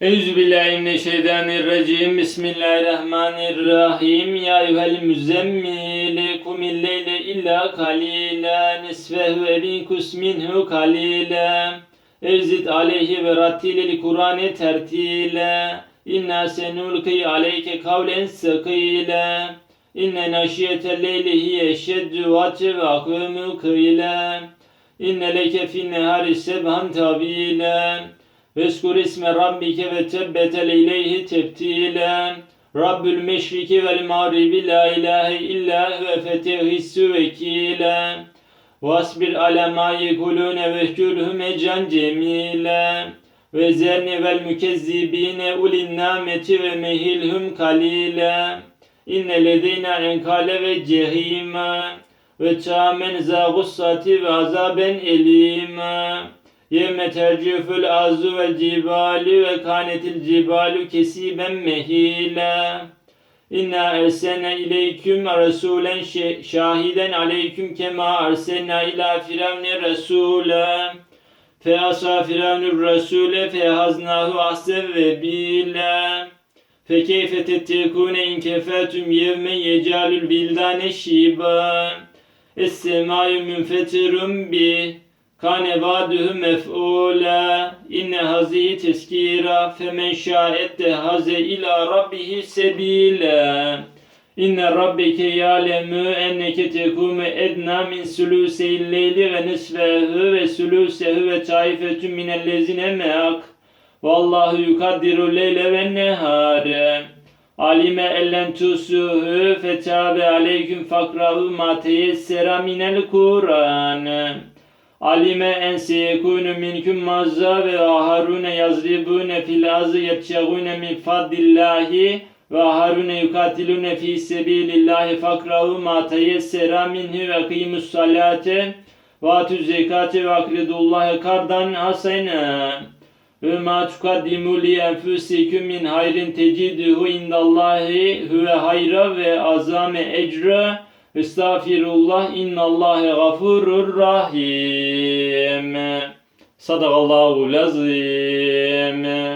Euzubillahimineşşeytanirracim. Bismillahirrahmanirrahim. Ya eyyuhel müzzemmil kumil leyle illa kalila nisfehu evinkus minhu kalila Erzid aleyhi ve rattilil Kur'an'ı tertile. İnna senulki aleyke kavlen sakile. İnne naşiyetel leyli hiye şeddü vatı ve akvemu kıyle İnne leke fin sebhan tavile Veskur isme rabbike ve tebbetel ileyhi tebtile Rabbül meşriki vel mağribi la ilahe illa huve fetehissü vekile Vasbir ala ma yekulune ve hcurhum ecen cemile ve zerni vel mükezzibine ulin nameti ve mehilhum kalile inne ledeyna enkale ve cehime ve çamen za ve azaben elime yevme tercifül azu ve cibali ve kanetil cibalu kesiben mehile İnna ersene ileyküm rasulen şahiden aleyküm kema arselna ila firavne rasule fe asa firavnur rasule fe haznahu ahsen ve bile fe keyfe tettekune in kefertum yevme yecalül bildane şiba Es-semâyu münfetirum bi kane vâdühü mef'ûlâ inne hazihi teskîrâ femen şâette haze ilâ rabbihi sebîlâ. İnne rabbeke ya'lemu enneke tekumu edna min sülûseyil leyli ve nisfehu ve sülûsehu ve taifetun minellezine me'ak. Vallahu yukaddiru leyle ve nehare Alime ellen tusuhu fetabe aleyküm fakrahu ma teyessera minel Kur'an Alime en seyekunu minküm mazza ve aharune yazribune fil azı yetşegune min fadlillahi ve aharune yukatilune fi sebilillahi fakrahu ma teyessera minhu ve kıymus salate ve atü zekate ve akridullahi kardan hasene. Ve ma tukaddimu li enfusikum min hayrin teciduhu indallahi huve hayra ve azame ecra Estağfirullah innallâhe gafurur rahim. Sadakallahu lazim.